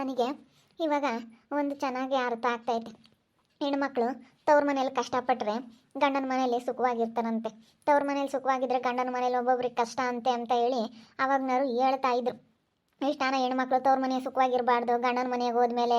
ನನಗೆ ಇವಾಗ ಒಂದು ಚೆನ್ನಾಗಿ ಅರ್ಥ ಆಗ್ತೈತೆ ಹೆಣ್ಮಕ್ಳು ತವ್ರ ಮನೇಲಿ ಕಷ್ಟಪಟ್ಟರೆ ಗಂಡನ ಮನೇಲಿ ಸುಖವಾಗಿರ್ತಾರಂತೆ. ತವ್ರ ಮನೇಲಿ ಸುಖವಾಗಿದ್ದರೆ ಗಂಡನ ಮನೇಲಿ ಒಬ್ಬೊಬ್ರಿಗೆ ಕಷ್ಟ ಅಂತೆ ಅಂತ ಹೇಳಿ ಅವಾಗ್ನವರು ಹೇಳ್ತಾ ಇದ್ರು. ಇಷ್ಟಾನ ಹೆಣ್ಮಕ್ಳು ತವ್ರ ಮನೆ ಸುಖವಾಗಿರಬಾರ್ದು, ಗಂಡನ ಮನೆಗೆ ಹೋದ್ಮೇಲೆ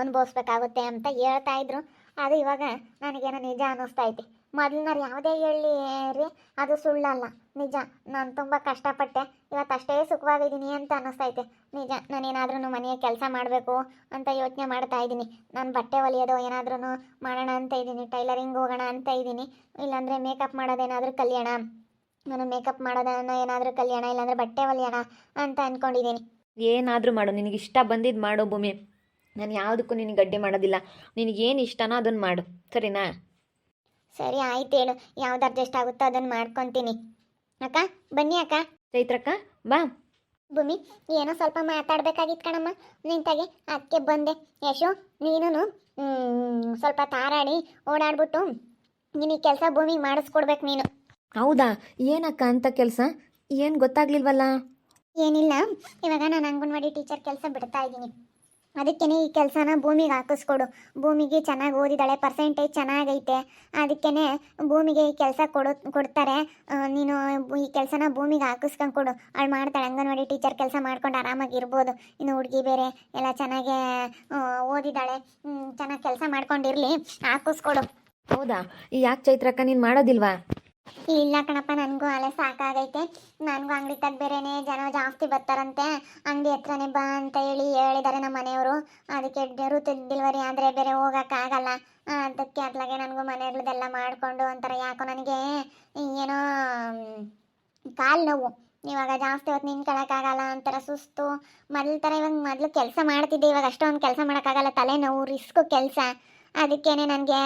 ಅನುಭವಿಸ್ಬೇಕಾಗುತ್ತೆ ಅಂತ ಹೇಳ್ತಾ ಇದ್ರು. ಅದು ಇವಾಗ ನನಗೇನೋ ನಿಜ ಅನ್ನಿಸ್ತಾ ಐತಿ. ಮೊದಲಿನವ್ರು ಯಾವುದೇ ಹೇಳಿ ರೀ, ಅದು ಸುಳ್ಳಲ್ಲ. ನಿಜ, ನಾನು ತುಂಬ ಕಷ್ಟಪಟ್ಟೆ. ಇವತ್ತು ಅಷ್ಟೇ ಸುಖವಾಗಿದ್ದೀನಿ ಅಂತ ಅನ್ನಿಸ್ತೈತೆ. ನಿಜ ನಾನೇನಾದ್ರೂ ಮನೆಯ ಕೆಲಸ ಮಾಡಬೇಕು ಅಂತ ಯೋಚನೆ ಮಾಡ್ತಾ ಇದ್ದೀನಿ. ನಾನು ಬಟ್ಟೆ ಹೊಲಿಯೋದು ಏನಾದ್ರೂ ಮಾಡೋಣ ಅಂತ ಇದ್ದೀನಿ. ಟೈಲರಿಂಗ್ ಹೋಗೋಣ ಅಂತ ಇದ್ದೀನಿ. ಇಲ್ಲಾಂದರೆ ಮೇಕಪ್ ಮಾಡೋದೇನಾದರೂ ಕಲ್ಯಾಣ. ನಾನು ಮೇಕಪ್ ಮಾಡೋದನ್ನು ಏನಾದರೂ ಕಲ್ಯಾಣ, ಇಲ್ಲಾಂದರೆ ಬಟ್ಟೆ ಹೊಲಿಯೋಣ ಅಂತ ಅಂದ್ಕೊಂಡಿದ್ದೀನಿ ಏನಾದರೂ ಮಾಡು, ನಿನಗೆ ಇಷ್ಟ ಬಂದಿದ್ದು ಮಾಡು ಭೂಮಿ. ನಾನು ಯಾವುದಕ್ಕೂ ನಿನಗೆ ಗಡ್ಡೆ ಮಾಡೋದಿಲ್ಲ. ನಿನಗೇನು ಇಷ್ಟನೋ ಅದನ್ನು ಮಾಡು. ಸರಿನಾ? ಸರಿ ಆಯ್ತು ಹೇಳು. ಯಾವ್ದು ಅಡ್ಜಸ್ಟ್ ಆಗುತ್ತೋ ಅದನ್ನು ಮಾಡ್ಕೊತೀನಿ. ಅಕ್ಕ ಬನ್ನಿ ಅಕ್ಕ. ಚೈತ್ರಕ್ಕ ಬಾ. ಭೂಮಿ ಏನೋ ಸ್ವಲ್ಪ ಮಾತಾಡ್ಬೇಕಾಗಿತ್ತು ಕಣಮ್ಮ. ನಿಂತಾಗೆ ಅದಕ್ಕೆ ಬಂದೆ. ಯಶು ನೀನು ಸ್ವಲ್ಪ ತಾರಾಡಿ ಓಡಾಡ್ಬಿಟ್ಟು ನೀನು ಈ ಕೆಲಸ ಭೂಮಿ ಮಾಡಿಸ್ಕೊಡ್ಬೇಕು ನೀನು. ಹೌದಾ? ಏನಕ್ಕ ಅಂತ ಕೆಲಸ? ಏನು ಗೊತ್ತಾಗ್ಲಿಲ್ವಲ್ಲ? ಏನಿಲ್ಲ. ಇವಾಗ ನಾನು ಅಂಗನವಾಡಿ ಟೀಚರ್ ಕೆಲಸ ಬಿಡ್ತಾ ಇದ್ದೀನಿ. ಅದಕ್ಕೇ ಈ ಕೆಲಸನ ಭೂಮಿಗೆ ಹಾಕಿಸ್ಕೊಡು. ಭೂಮಿಗೆ ಚೆನ್ನಾಗಿ ಓದಿದಾಳೆ ಪರ್ಸೆಂಟೇಜ್ ಚೆನ್ನಾಗೈತೆ. ಅದಕ್ಕೇ ಭೂಮಿಗೆ ಈ ಕೆಲಸ ಕೊಡು, ಕೊಡ್ತಾರೆ. ನೀನು ಈ ಕೆಲಸನ ಭೂಮಿಗೆ ಹಾಕಿಸ್ಕೊಂಡು ಕೊಡು. ಅವಳು ಮಾಡ್ತಾಳೆ, ಅಂಗನವಾಡಿ ಟೀಚರ್ ಕೆಲಸ ಮಾಡ್ಕೊಂಡು ಆರಾಮಾಗಿ ಇರ್ಬೋದು. ಇನ್ನು ಹುಡುಗಿ ಬೇರೆ ಎಲ್ಲ ಚೆನ್ನಾಗೆ ಓದಿದಾಳೆ. ಚೆನ್ನಾಗಿ ಕೆಲಸ ಮಾಡ್ಕೊಂಡಿರಲಿ. ಹಾಕಿಸ್ಕೊಡು. ಹೌದಾ? ಈ ಯಾಕೆ ಚೈತ್ರಕ್ಕ ನೀನು ಮಾಡೋದಿಲ್ವಾ? ಇಲ್ಲ ಕಣಪ್ಪ, ನನಗೂ ಅಲೆ ಸಾಕಾಗೈತೆ. ನನಗೂ ಅಂಗಡಿ ತಗ ಬೇರೆನೆ ಜನ ಜಾಸ್ತಿ ಬರ್ತಾರಂತೆ. ಅಂಗಡಿ ಹತ್ರನೇ ಬಾ ಅಂತ ಹೇಳಿ ಹೇಳಿದ್ದಾರೆ ನಮ್ಮ ಮನೆಯವರು. ಅದಕ್ಕೆ ಋತು ಡೆಲಿವರಿ ಆದರೆ ಬೇರೆ ಹೋಗೋಕ್ಕಾಗಲ್ಲ ಅದಕ್ಕೆ ಅದ್ಲಾಗೆ ನನಗೂ ಮನೆಗಳದೆಲ್ಲ ಮಾಡಿಕೊಂಡು ಒಂಥರ ಯಾಕೋ ನನಗೆ ಏನೋ ಕಾಲು ನೋವು. ಇವಾಗ ಜಾಸ್ತಿ ಹೊತ್ತು ನಿಂತ್ಕೊಳಕ್ಕಾಗಲ್ಲ ಒಂಥರ ಸುಸ್ತು. ಮೊದಲ ಥರ ಇವಾಗ ಮೊದಲು ಕೆಲಸ ಮಾಡ್ತಿದ್ದೆ, ಇವಾಗ ಅಷ್ಟೊಂದು ಕೆಲಸ ಮಾಡೋಕ್ಕಾಗಲ್ಲ ತಲೆನೋವು ರಿಸ್ಕು ಕೆಲಸ. ಅದಕ್ಕೇನೆ ನನಗೆ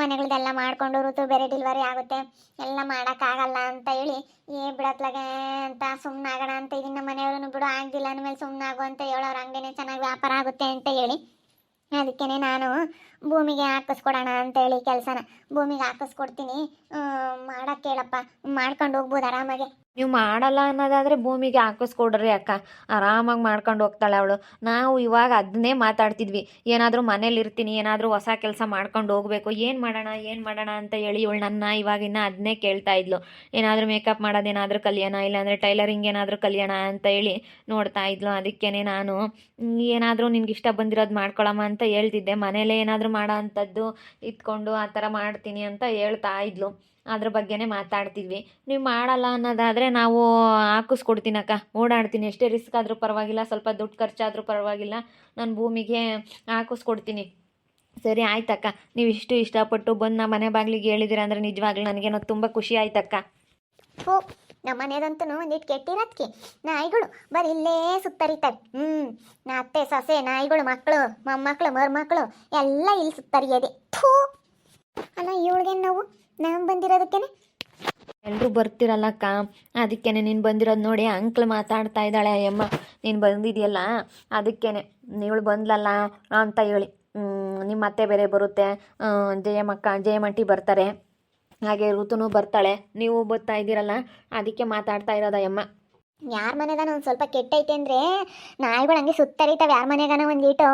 ಮನೆಗಳದೆಲ್ಲ ಮಾಡಿಕೊಂಡು ಋತು ಬೇರೆ ಡಿಲ್ವರಿ ಆಗುತ್ತೆ. ಎಲ್ಲ ಮಾಡೋಕ್ಕಾಗಲ್ಲ ಅಂತ ಹೇಳಿ, ಏ ಬಿಡತ್ಲಾಗೆ ಅಂತ ಸುಮ್ಮನಾಗೋಣ ಅಂತ ಇದನ್ನ ಮನೆಯವ್ರನ್ನು ಬಿಡು, ಆಗ್ದಿಲ್ಲ ಅಂದಮೇಲೆ ಸುಮ್ಮನಾಗು ಅಂತ ಹೇಳೋರು ಹಂಗೇನೆ ಚೆನ್ನಾಗಿ ವ್ಯಾಪಾರ ಆಗುತ್ತೆ ಅಂತ ಹೇಳಿ. ಅದಕ್ಕೇ ನಾನು ಭೂಮಿಗೆ ಹಾಕಿಸ್ಕೊಡೋಣ ಅಂತೇಳಿ ಕೆಲಸನ. ಭೂಮಿಗೆ ಹಾಕಿಸ್ಕೊಡ್ತೀನಿ. ಮಾಡೋಕ್ಕೇಳಪ್ಪ ಮಾಡ್ಕೊಂಡು ಹೋಗ್ಬೋದು ಆರಾಮಾಗಿ. ನೀವು ಮಾಡಲ್ಲ ಅನ್ನೋದಾದರೆ ಭೂಮಿಗೆ ಹಾಕಿಸ್ಕೊಡ್ರಿ ಅಕ್ಕ. ಆರಾಮಾಗಿ ಮಾಡ್ಕೊಂಡು ಹೋಗ್ತಾಳೆ ಅವಳು. ನಾವು ಇವಾಗ ಅದನ್ನೇ ಮಾತಾಡ್ತಿದ್ವಿ. ಏನಾದರೂ ಮನೇಲಿ ಇರ್ತೀನಿ, ಏನಾದರೂ ಹೊಸ ಕೆಲಸ ಮಾಡ್ಕೊಂಡು ಹೋಗಬೇಕು. ಏನು ಮಾಡೋಣ ಏನು ಮಾಡೋಣ ಅಂತ ಹೇಳಿ ಇವಳು ನನ್ನ ಇವಾಗಿನ್ನ ಅದನ್ನೇ ಕೇಳ್ತಾ ಇದ್ಲು. ಏನಾದರೂ ಮೇಕಪ್ ಮಾಡೋದೇನಾದರೂ ಕಲಿಯೋಣ, ಇಲ್ಲಾಂದರೆ ಟೈಲರಿಂಗ್ ಏನಾದರೂ ಕಲಿಯೋಣ ಅಂತ ಹೇಳಿ ನೋಡ್ತಾ ಇದ್ಲು. ಅದಕ್ಕೇ ನಾನು ಏನಾದರೂ ನಿನ್ಗೆ ಇಷ್ಟ ಬಂದಿರೋದು ಮಾಡ್ಕೊಳಮ್ಮ ಅಂತ ಹೇಳ್ತಿದ್ದೆ. ಮನೇಲೇ ಏನಾದರೂ ಮಾಡೋ ಅಂಥದ್ದು ಇದ್ಕೊಂಡು ಆ ಥರ ಮಾಡ್ತೀನಿ ಅಂತ ಹೇಳ್ತಾ ಇದ್ಲು. ಅದ್ರ ಬಗ್ಗೆನೇ ಮಾತಾಡ್ತಿದ್ವಿ. ನೀವು ಮಾಡಲ್ಲ ಅನ್ನೋದಾದರೆ ನಾವು ಹಾಕಿಸ್ಕೊಡ್ತೀನಕ್ಕ. ಓಡಾಡ್ತೀನಿ. ಎಷ್ಟೇ ರಿಸ್ಕ್ ಆದರೂ ಪರವಾಗಿಲ್ಲ. ಸ್ವಲ್ಪ ದುಡ್ಡು ಖರ್ಚಾದರೂ ಪರವಾಗಿಲ್ಲ. ನಾನು ಭೂಮಿಗೆ ಹಾಕಿಸ್ಕೊಡ್ತೀನಿ. ಸರಿ, ಆಯ್ತಕ್ಕ. ನೀವು ಇಷ್ಟು ಇಷ್ಟಪಟ್ಟು ಬಂದು ನಮ್ಮ ಮನೆ ಬಾಗಿಲಿಗೆ ಹೇಳಿದಿರ ಅಂದರೆ ನಿಜವಾಗ್ಲೂ ನನಗೇನೋ ತುಂಬ ಖುಷಿ ಆಯ್ತಕ್ಕ. ಹೋ, ನಮ್ಮ ಮನೆಯದಂತೂ ನೀಟ್ ಕೆಟ್ಟಿರತ್ಕೆ ನಾಯಿಗಳು ಬರೀ ಇಲ್ಲೇ ಸುತ್ತರಿತವೆ ಹ್ಞೂ ನಾ ಅತ್ತೆ, ಸೊಸೆ, ನಾಯಿಗಳು ಮಕ್ಕಳು ಮೊಮ್ಮಕ್ಕಳು ಮರ್ಮಕ್ಕಳು ಎಲ್ಲ ಇಲ್ಲಿ ಸುತ್ತರಿಯದೆ. ಥೂ! ಅಲ್ಲ ಇವಳಿಗೆ ನಾವು? ನಾವು ಬಂದಿರೋದಕ್ಕೇನೆ? ಎಲ್ಲರೂ ಬರ್ತಿರಲ್ಲಕ್ಕ ಅದಕ್ಕೇನೆ ನೀನು ಬಂದಿರೋದು ನೋಡಿ ಅಂಕ್ಲ್ ಮಾತಾಡ್ತಾ ಇದ್ದಾಳೆ, ಅಯ್ಯಮ್ಮ. ನೀನು ಬಂದಿದೆಯಲ್ಲ? ಅದಕ್ಕೇನೆ. ಇವಳು ಬಂದ್ಲಲ್ಲ ಅಂತ ಹೇಳಿ. ನಿಮ್ಮ ಅತ್ತೆ ಬೇರೆ ಬರುತ್ತೆ. ಜಯಮಕ್ಕ ಜಯಮಂಟಿ ಬರ್ತಾರೆ. ಹಾಗೆ ಋತುನು ಬರ್ತಾಳೆ. ನೀವು ಬರ್ತಾ ಇದ್ದೀರಲ್ಲ, ಅದಕ್ಕೆ ಮಾತಾಡ್ತಾ ಇರೋದು, ಅಯ್ಯಮ್ಮ. ಯಾರ ಮನೆಗಾನ ಒಂದು ಸ್ವಲ್ಪ ಕೆಟ್ಟೈತೆ ಅಂದ್ರೆ ನಾಯಿಗಳು ಹಂಗೆ ಸುತ್ತರಿತಾವೆ ಯಾರ ಮನೆಗಾನ ಒಂದು ಈಟು.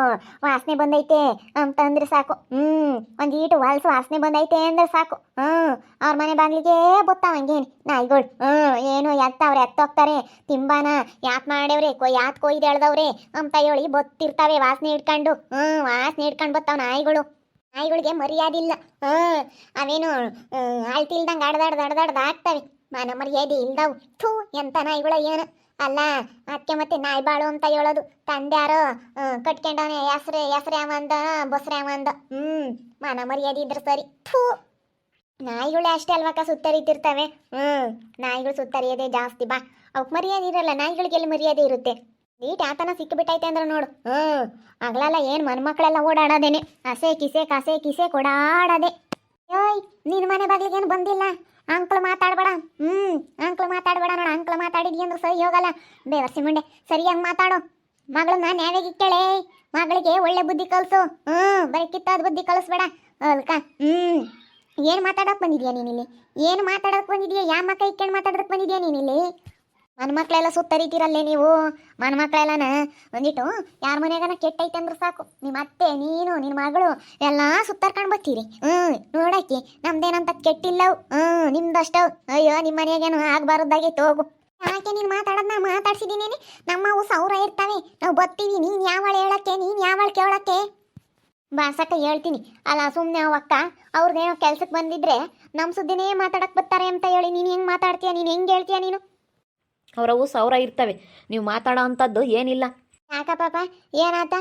ವಾಸನೆ ಬಂದೈತೆ ಅಂತಂದ್ರೆ ಸಾಕು. ಹ್ಮ್, ಒಂದು ಈಟು ಹೊಲ್ಸು ವಾಸನೆ ಬಂದೈತೆ ಅಂದ್ರೆ ಸಾಕು. ಹ್ಮ್, ಅವ್ರ ಮನೆ ಬಾಗಿಲಿಗೆ ಬತ್ತಾವ ಹಂಗೇನು ನಾಯಿಗಳು. ಹ್ಮ್, ಏನು ಎತ್ತವ್ರೆ, ಎತ್ತೋಗ್ತಾರೆ. ತಿಂಬಾನ ಯಾತ್ ಮಾಡೇವ್ರಿ, ಕೊ, ಯಾತ್ ಕೊಯ್ದು ಎಳ್ದವ್ರೆ ಅಂತ ಹೇಳಿ ಬತ್ತಿರ್ತಾವೆ ವಾಸನೆ ಇಟ್ಕೊಂಡು ಹ್ಞೂ ವಾಸನೆ ಇಟ್ಕೊಂಡು ಬತ್ತಾವ ನಾಯಿಗಳು. ನಾಯಿಗಳಿಗೆ ಮರ್ಯಾದಿಲ್ಲ. ಹ್ಮ್, ಅವೇನು ಅಡ್ದಾಡ್ದು ಅಡ್ದಾಡ್ದು ಆಗ್ತವೆ. ಮಾನ ಮರ್ಯಾದೆ ಇಲ್ದವು ಥೂ, ಎಂತ ನಾಯಿಗಳ ಏನು? ಅಲ್ಲ ಅದಕ್ಕೆ ಮತ್ತೆ ನಾಯಿ ಬಾಳು ಅಂತ ಹೇಳೋದು. ತಂದ್ಯಾರೋ ಕಟ್ಕೊಂಡವನೆ ಹೆಸ್ರೆ ಹೆಸ್ರೆ ಅವಂದ ಬಸ್ರೆ ಅವಂದ ಹ್ಞೂ ಮಾನ ಮರ್ಯಾದೆ ಇದ್ರೆ ಸರಿ. ಥೂ. ನಾಯಿಗಳು ಅಷ್ಟೇ ಅಲ್ವಕ್ಕ ಸುತ್ತರಿತಿರ್ತವೆ? ಹ್ಞೂ ನಾಯಿಗಳು ಸುತ್ತರಿಯೋದೇ ಜಾಸ್ತಿ. ಬಾ ಅವಕ್ಕೆ ಮರ್ಯಾದೆ ಇರಲ್ಲ, ನಾಯಿಗಳಿಗೆ ಎಲ್ಲಿ ಮರ್ಯಾದೆ ಇರುತ್ತೆ? ನೀಟ್ ಆತನ ಸಿಕ್ಕಿಬಿಟ್ಟೈತೆ ಅಂದ್ರೆ ನೋಡು. ಹ್ಞೂ ಆಗ್ಲಲ್ಲ ಏನು ಮನ್ಮಕ್ಳೆಲ್ಲ ಓಡಾಡೋದೇನೆ. ಹಸೆ, ಕಿಸೆ, ಕಸೆ, ಕಿಸೆ ಕೊಡಾಡದೆ. ಏಯ್ ನಿನ್ನ ಮನೆ ಬಾಗಿಲಿಗೆ ಏನು ಬಂದಿಲ್ಲ? ಅಂಕ್ಳು ಮಾತಾಡಬೇಡ. ಹ್ಞೂ ಅಂಕಲ್ ಮಾತಾಡಬೇಡ ನೋಡ. ಅಂಕಲ್ ಮಾತಾಡಿದ್ಯ ಅಂದ್ರೆ ಸರಿ ಹೋಗಲ್ಲ. ಬೇವರ್ಸಿ ಮುಂಡೆ ಸರಿಯಾಗಿ ಮಾತಾಡು. ಮಗಳನ್ನ ನ್ಯಾಯಾಗಿ ಇಕ್ಕಳೆ. ಮಗಳಿಗೆ ಒಳ್ಳೆ ಬುದ್ಧಿ ಕಲಿಸು. ಹ್ಞೂ ಬರೀ ಕಿತ್ತಾದ ಬುದ್ಧಿ ಕಲಿಸ್ಬೇಡ. ಅಲ್ಕ ಹ್ಞೂ ಏನು ಮಾತಾಡೋಕೆ ಬಂದಿದ್ಯಾ ನೀನಿಲ್ಲಿ? ಏನು ಮಾತಾಡೋಕೆ ಬಂದಿದ್ಯಾ? ಯಾವ ಮಕ್ಕ ಇಕ್ಕೊಂಡು ಮಾತಾಡೋಕೆ ಬಂದಿದ್ಯಾ ನೀನಿಲ್ಲಿ? ನನ್ನ ಮಕ್ಕಳೆಲ್ಲ ಸುತ್ತರಿತೀರಲ್ಲೇ ನೀವು? ನನ್ನ ಮಕ್ಕಳೆಲ್ಲನ ಒಂದಿಟ್ಟು, ಯಾರ ಮನೆಗನ ಕೆಟ್ಟೈತೆ ಅಂದ್ರೆ ಸಾಕು. ನಿಮ್ಮ ಅತ್ತೆ, ನೀನು ನಿನ್ನ ಮಗಳು, ಎಲ್ಲ ಸುತ್ತರ್ಕೊಂಡು ಬರ್ತೀರಿ. ಹ್ಞೂ ನೋಡಕ್ಕೆ, ನಮ್ದೇನಂತ ಕೆಟ್ಟಿಲ್ಲವು. ಹ್ಞೂ ನಿಮ್ದಷ್ಟವು. ಅಯ್ಯೋ ನಿಮ್ಮ ಮನೆಗೇನು ಆಗಬಾರ್ದಾಗಿತ್ತು ಹೋಗು. ಯಾಕೆ ನೀನು ಮಾತಾಡೋದನ್ನ ಮಾತಾಡ್ಸಿದ್ದೀನಿ ನಮ್ಮವು ಸೌರ ಇರ್ತಾವೆ. ನಾವು ಬರ್ತೀವಿ, ನೀನು ಯಾವಳು ಹೇಳಕ್ಕೆ, ನೀನು ಯಾವಳು ಕೇಳಕ್ಕೆ? ಬಾಸಕ್ಕ ಹೇಳ್ತೀನಿ. ಅಲ್ಲ ಸುಮ್ಮನೆ ಅವಕ್ಕ ಅವ್ರದ್ದೇನೋ ಕೆಲ್ಸಕ್ಕೆ ಬಂದಿದ್ರೆ ನಮ್ಮ ಸುದ್ದಿನೇ ಮಾತಾಡಕ್ಕೆ ಬರ್ತಾರೆ ಅಂತ ಹೇಳಿ ನೀನು ಹೆಂಗೆ ಮಾತಾಡ್ತೀಯ? ನೀನು ಹೆಂಗೆ ಹೇಳ್ತೀಯ ನೀನು? ಅವರವು ಸಾವಿರ ಇರ್ತವೆ. ನೀವು ಮಾತಾಡೋ ಅಂಥದ್ದು ಏನಿಲ್ಲ. ಯಾಕ ಪಾಪ? ಏನಾತ?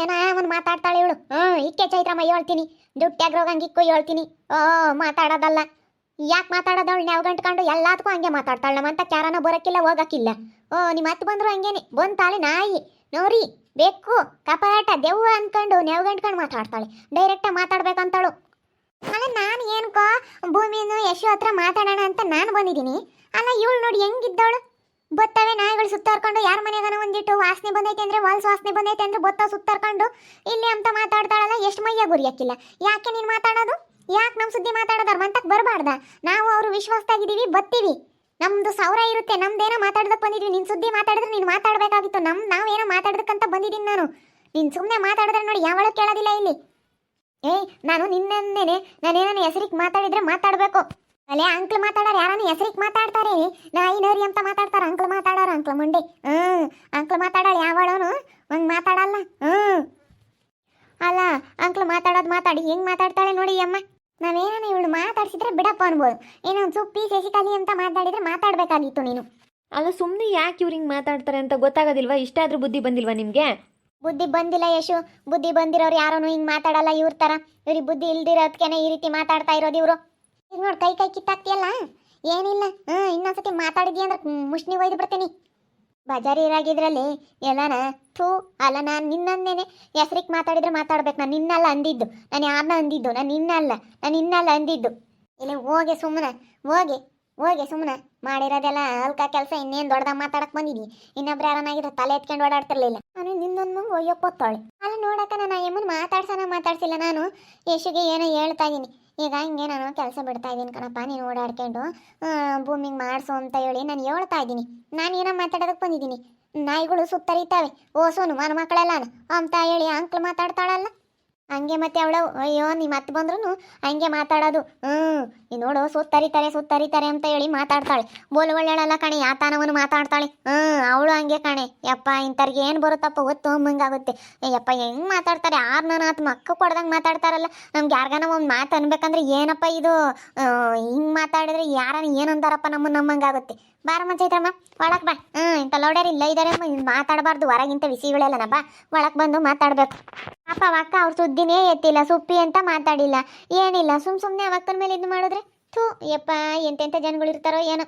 ಏನ ಒಂದು ಮಾತಾಡ್ತಾಳೆ ಇವಳು? ಹ್ಞೂ, ಇಕ್ಕೆ ಚೈತ್ರಮ್ಮ ಹೇಳ್ತೀನಿ. ದುಡ್ಡ್ಯಾಗ ರೋಗಂಗಿಕ್ಕು ಹೇಳ್ತೀನಿ. ಓ, ಮಾತಾಡೋದಲ್ಲ. ಯಾಕೆ ಮಾತಾಡೋದವಳು ನಾವು ಗಂಟ್ಕೊಂಡು ಎಲ್ಲದಕ್ಕೂ ಹಂಗೆ ಮಾತಾಡ್ತಾಳೆ ನಮ್ಮಂತ ಕ್ಯಾರನ ಬರೋಕ್ಕಿಲ್ಲ ಹೋಗಕ್ಕಿಲ್ಲ ಓ, ನಿಮ್ಮ ಹತ್ತು ಬಂದರು ಹಂಗೇನೆ. ಬಂತಾಳೆ ನಾಯಿ. ನೋರಿ ಬೆಕ್ಕು, ಕಪಾಟ, ದೆವ್ವ ಅನ್ಕೊಂಡು ನೆವ್ ಗಂಟ್ಕೊಂಡು ಮಾತಾಡ್ತಾಳೆ. ಡೈರೆಕ್ಟಾಗಿ ಮಾತಾಡ್ಬೇಕಂತಾಳು ಅಲ್ಲ, ನಾನು ಏನ್ಕೋ ಭೂಮಿನೂ ಯಶು ಹತ್ರ ಮಾತಾಡೋಣ ಅಂತ ನಾನು ಬಂದಿದ್ದೀನಿ. ಅಲ್ಲ, ಇವಳು ನೋಡಿ ಹೆಂಗಿದ್ದವಳು ಬತ್ತವೆ ನಾಯಿಗಳು ಸುತ್ತಾರ್ಕೊಂಡು ಯಾರ ಮನೆಗನ ಒಂದಿಟ್ಟು ವಾಸನೆ ಬಂದೈತೆ ಅಂದ್ರೆ ವಾಲ್ಸ್ ವಾಸನೆ ಬಂದೈತೆ ಅಂದ್ರೆ ಬತ್ತ ಸುತ್ತಾರ್ಕೊಂಡು ಇಲ್ಲಿ ಅಂತ ಮಾತಾಡ್ತಾಳಲ್ಲ, ಎಷ್ಟು ಮೈಯ ಗುರಿಯಕ್ಕಿಲ್ಲ ಯಾಕೆ ನೀನು ಮಾತಾಡೋದು? ಯಾಕೆ ನಮ್ಮ ಸುದ್ದಿ ಮಾತಾಡೋದಾರ ಮಂತಕ್ಕೆ ಬರಬಾರ್ದ. ನಾವು ಅವರು ವಿಶ್ವಾಸದಾಗಿದ್ದೀವಿ, ಬತ್ತೀವಿ. ನಮ್ದು ಸಾವಿರ ಇರುತ್ತೆ, ನಮ್ದೇನೋ ಮಾತಾಡೋದಕ್ಕೆ ಬಂದಿದ್ವಿ. ನಿನ್ ಸುದ್ದಿ ಮಾತಾಡಿದ್ರೆ ನೀನು ಮಾತಾಡಬೇಕಾಗಿತ್ತು. ನಮ್, ನಾವೇನೋ ಮಾತಾಡೋದಕ್ಕಂತ ಬಂದಿದ್ದೀನಿ ನಾನು. ನೀನು ಸುಮ್ಮನೆ ಮಾತಾಡಿದ್ರೆ ನೋಡಿ, ಯಾವಳು ಕೇಳೋದಿಲ್ಲ ಇಲ್ಲಿ. ಏಯ್, ನಾನು ನಿನ್ನೇನೆ ನಾನೇನೋ ಹೆಸರಿಗೆ ಮಾತಾಡಿದ್ರೆ ಮಾತಾಡಬೇಕು. ಅಲ್ಲೇ ಅಂಕ್ಲ್ ಮಾತಾಡೋರು ಯಾರನ್ನ ಹೆಸರಿಗೆ ಮಾತಾಡ್ತಾರೆ ನಾಯಿ ನರಿ ಅಂತ ಮಾತಾಡ್ತಾರ ಅಂಕ್ಲ್ ಮಾತಾಡೋರು ಅಂಕ್ಲ್ ಮಂಡಿ ಹ್ಞೂ ಅಂಕ್ಲ್ ಮಾತಾಡೋಳು ಯಾವಳೋನು? ಹಂಗೆ ಮಾತಾಡಲ್ಲ. ಹ್ಞೂ ಅಲ್ಲ ಅಂಕ್ಲ್ ಮಾತಾಡೋದು ಮಾತಾಡಿ ಹೆಂಗೆ ಮಾತಾಡ್ತಾಳೆ ನೋಡಿ ಅಮ್ಮ. ನಾವೇನ ಇವಳು ಮಾತಾಡ್ಸಿದ್ರೆ ಬಿಡಪ್ಪ ಅನ್ಬೋದು. ಏನೋ ಒಂದು ಸುಪ್ಪಿ ಶಶಿಕಾಲಿ ಅಂತ ಮಾತಾಡಿದ್ರೆ ಮಾತಾಡಬೇಕಾಗಿತ್ತು ನೀನು. ಅಲ್ಲ ಸುಮ್ಮನೆ ಯಾಕೆ ಇವ್ರು ಹಿಂಗೆ ಮಾತಾಡ್ತಾರೆ ಅಂತ ಗೊತ್ತಾಗೋದಿಲ್ವಾ? ಇಷ್ಟಾದರೂ ಬುದ್ಧಿ ಬಂದಿಲ್ವಾ ನಿಮಗೆ? ಬುದ್ಧಿ ಬಂದಿಲ್ಲ ಯಶು. ಬುದ್ಧಿ ಬಂದಿರೋರು ಯಾರೂ ಹಿಂಗೆ ಮಾತಾಡಲ್ಲ ಇವ್ರ ಥರ ಇವ್ರಿಗೆ ಬುದ್ಧಿ ಇಲ್ದಿರೋದ್ಕೆನೆ ಈ ರೀತಿ ಮಾತಾಡ್ತಾ ಇರೋದು ಇವರು. ಈಗ ನೋಡಿ ಕೈ ಕೈ ಕಿತ್ತಾಕ್ತಿಯಲ್ಲ? ಏನಿಲ್ಲ. ಹ್ಞೂ ಇನ್ನೊಂದ್ಸತಿ ಮಾತಾಡಿದ್ಯ ಅಂದ್ರೆ ಮುಷ್ಣಿ ಒಯ್ದು ಬಿಡ್ತೀನಿ. ಬಜಾರಿರಾಗಿದ್ರಲ್ಲಿ ಎಲ್ಲನ, ಥೂ, ಅಲ್ಲ, ನಾನು ನಿನ್ನನ್ನೇನೆ ಹೆಸ್ರಿಗೆ ಮಾತಾಡಿದ್ರೆ ಮಾತಾಡ್ಬೇಕು. ನಾನು ನಿನ್ನಲ್ಲ ಅಂದಿದ್ದು. ನಾನು ಯಾರನ್ನ ಅಂದಿದ್ದು? ನಾನು ನಿನ್ನಲ್ಲ. ನಾನು ನಿನ್ನಲ್ಲ ಅಂದಿದ್ದು. ಇಲ್ಲ ಹೋಗಿ ಸುಮ್ಮನೆ ಹೋಗಿ ಹೋಗಿ ಸುಮ್ಮನೆ ಮಾಡಿರೋದೆಲ್ಲ ಅಲ್ಕ ಕೆಲಸ, ಇನ್ನೇನು ದೊಡ್ಡದಾಗ ಮಾತಾಡಕ್ಕೆ ಬಂದಿದ್ವಿ ಇನ್ನೊಬ್ರು ಯಾರನ್ನಾಗಿದ್ರೆ ತಲೆ ಎತ್ಕೊಂಡು ಓಡಾಡ್ತಿರ್ಲಿಲ್ಲ. ನಾನು ನಿನ್ನೊಂದು ಮಗು ಒಯ್ಯಪ್ಪತ್ತಾಳೆ ಅಲ್ಲ ನೋಡಕ್ಕ, ನಾನು ಎಮ್ಮನ್ ಮಾತಾಡ್ಸನ ಮಾತಾಡ್ಸಿಲ್ಲ. ನಾನು ಯಶುಗೆ ಏನೋ ಹೇಳ್ತಾ ಇದ್ದೀನಿ ಈಗ ಹಿಂಗೆ ನಾನು ಕೆಲಸ ಬಿಡ್ತಾ ಇದ್ದೀನಿ ಕಣಪ್ಪ, ನೀನು ಓಡಾಡ್ಕೊಂಡು ಭೂಮಿಗೆ ಮಾಡಿಸು ಅಂತ ಹೇಳಿ ನಾನು ಹೇಳ್ತಾ ಇದ್ದೀನಿ. ನಾನು ಏನೋ ಮಾತಾಡೋದಕ್ಕೆ ಬಂದಿದ್ದೀನಿ. ನಾಯಿಗಳು ಸುತ್ತರಿತಾವೆ. ಓಸೋನು ಮನ ಮಕ್ಕಳೆಲ್ಲ ಅಂತ ಹೇಳಿ ಅಂಕ್ಲ್ ಮಾತಾಡ್ತಾಳಲ್ಲ. ಹಂಗೆ ಮತ್ತೆ ಅವಳು, ಅಯ್ಯೋ, ನೀ ಮತ್ತೆ ಬಂದ್ರು ಹಂಗೆ ಮಾತಾಡೋದು. ಹ್ಞೂ ನೀ ನೋಡು, ಸುತ್ತರಿತಾರೆ ಸುತ್ತರಿತಾರೆ ಅಂತ ಹೇಳಿ ಮಾತಾಡ್ತಾಳೆ. ಬೋಲ್ ಒಳ್ಳೆಳಲ್ಲ ಕಣೆ ಯಾತಾನವನು ಮಾತಾಡ್ತಾಳೆ. ಹ್ಞೂ ಅವಳು ಹಂಗೆ ಕಣೆ. ಯಪ್ಪ, ಇಂಥವ್ರಿಗೆ ಏನು ಬರುತ್ತಪ್ಪ ಗೊತ್ತು, ಹಂಗಾಗುತ್ತೆ. ಯಪ್ಪ, ಹೆಂಗೆ ಮಾತಾಡ್ತಾರೆ? ಯಾರು ನಾನು ಆತ ಮಕ್ಕ ಕೊಡ್ದಂಗೆ ಮಾತಾಡ್ತಾರಲ್ಲ. ನಮ್ಗೆ ಯಾರಿಗಾನ ಒಂದು ಮಾತು ಅನ್ಬೇಕಂದ್ರೆ ಏನಪ್ಪ ಇದು? ಹಿಂಗೆ ಮಾತಾಡಿದ್ರೆ ಯಾರನ್ನ ಏನಂತಾರಪ್ಪ ನಮ್ಮ ನಮ್ಮಂಗಾಗುತ್ತೆ. ಬಾರ ಚೈತ್ರಮ್ಮ, ಒಳಗೆ ಬಾ. ಹ್ಞೂ ಇಂಥ ಲೋಡರ್ ಇಲ್ಲ ಇದ್ದಾರೆ ಮಾತಾಡಬಾರ್ದು. ಹೊರಗಿಂತ ವಿಸಿಗಳೆಲ್ಲ ಬಾ. ಒಳಗೆ ಬಂದು ಮಾತಾಡಬೇಕು. ಪಾಪ ಅಕ್ಕ ಅವ್ರ ಸುದ್ದಿನೇ ಎತ್ತಿಲ್ಲ, ಸುಪ್ಪಿ ಅಂತ ಮಾತಾಡಿಲ್ಲ. ಏನಿಲ್ಲ, ಸುಮ್ ಸುಮ್ಮನೆ ಅವಕ್ಕನ ಮೇಲೆ ಇದು ಮಾಡಿದ್ರೆ? ಥೂ, ಯಪ್ಪ ಎಂತೆಂಥ ಜನಗಳು ಇರ್ತಾರೋ ಏನೋ.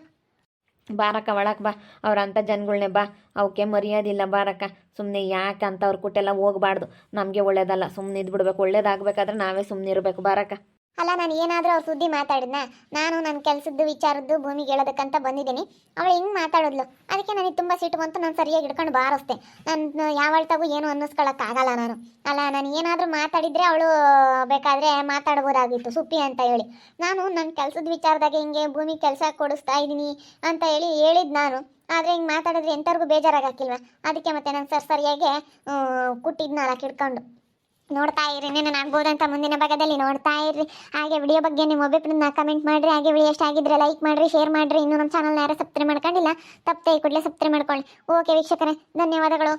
ಬಾರಕ್ಕ ಒಳಕ್ಕೆ ಬಾ. ಅವ್ರ ಅಂಥ ಜನಗಳ್ನೆ ಬಾ. ಅವಕ್ಕೆ ಮರ್ಯಾದಿಲ್ಲ ಬಾರಕ್ಕ. ಸುಮ್ಮನೆ ಯಾಕೆ ಅಂತ ಅವ್ರ ಕುಟ್ಟೆಲ್ಲ ಹೋಗ್ಬಾರ್ದು. ನಮಗೆ ಒಳ್ಳೇದಲ್ಲ. ಸುಮ್ಮನೆ ಇದ್ಬಿಡ್ಬೇಕು. ಒಳ್ಳೇದಾಗಬೇಕಾದ್ರೆ ನಾವೇ ಸುಮ್ಮನೆ ಇರಬೇಕು. ಬಾರಕ್ಕ. ಅಲ್ಲ, ನಾನು ಏನಾದರೂ ಅವ್ರ ಸುದ್ದಿ ಮಾತಾಡಿದ್ನ? ನಾನು ನನ್ನ ಕೆಲಸದ್ದು, ವಿಚಾರದ್ದು, ಭೂಮಿಗೆ ಹೇಳೋದಕ್ಕಂತ ಬಂದಿದ್ದೀನಿ. ಅವಳು ಹಿಂಗೆ ಮಾತಾಡಿದ್ಲು? ಅದಕ್ಕೆ ನನಗೆ ತುಂಬ ಸಿಟ್ಟು ಬಂತು, ನಾನು ಸರಿಯಾಗಿ ಹಿಡ್ಕೊಂಡು ಬಾರಿಸ್ದೆ. ನಾನು ಯಾವಳ್ತಾಗೂ ಏನು ಅನ್ನಿಸ್ಕೊಳಕ್ಕಾಗಲ್ಲ ನಾನು. ಅಲ್ಲ, ನಾನು ಏನಾದರೂ ಮಾತಾಡಿದರೆ ಅವಳು, ಬೇಕಾದರೆ ಮಾತಾಡ್ಬೋದಾಗಿತ್ತು, ಸುಪ್ಪಿ ಅಂತ ಹೇಳಿ. ನಾನು ನನ್ನ ಕೆಲಸದ ವಿಚಾರದಾಗ ಹಿಂಗೆ ಭೂಮಿ ಕೆಲಸ ಕೊಡಿಸ್ತಾ ಇದ್ದೀನಿ ಅಂತ ಹೇಳಿ ಹೇಳಿದ್ದು ನಾನು. ಆದರೆ ಹಿಂಗೆ ಮಾತಾಡಿದ್ರೆ ಎಂಥವ್ರಿಗೂ ಬೇಜಾರಾಗಕ್ಕಿಲ್ವ ಅದಕ್ಕೆ ಮತ್ತೆ ನಾನು ಸರ್ ಸರಿಯಾಗಿ ಕುಟ್ಟಿದ್ನಲ್ಲ ಹಿಡ್ಕೊಂಡು ನೋಡ್ತಾ ಇರಿ ನಾನು ಆಗ್ಬೋದಂತ ಮುಂದಿನ ಭಾಗದಲ್ಲಿ ನೋಡ್ತಾ ಇರ್ರಿ ಹಾಗೆ ವಿಡಿಯೋ ಬಗ್ಗೆ ನಿಮ್ಮ ಒಬ್ಬೊಬ್ಬರನ್ನ ಕಮೆಂಟ್ ಮಾಡಿರಿ, ಹಾಗೆ ವಿಡಿಯೋ ಇಷ್ಟ ಆಗಿದ್ರೆ ಲೈಕ್ ಮಾಡಿರಿ ಶೇರ್ ಮಾಡಿರಿ. ಇನ್ನೂ ನಮ್ಮ ಚಾನಲ್ನ ಯಾರು ಸಬ್ಸ್ಕ್ರೈಬ್ ಮಾಡ್ಕೊಂಡಿಲ್ಲ, ತಪ್ಪದೆ ಕೂಡಲೇ ಸಬ್ಸ್ಕ್ರೈಬ್ ಮಾಡ್ಕೊಳ್ಳಿ. ಓಕೆ ವೀಕ್ಷಕರೇ, ಧನ್ಯವಾದಗಳು.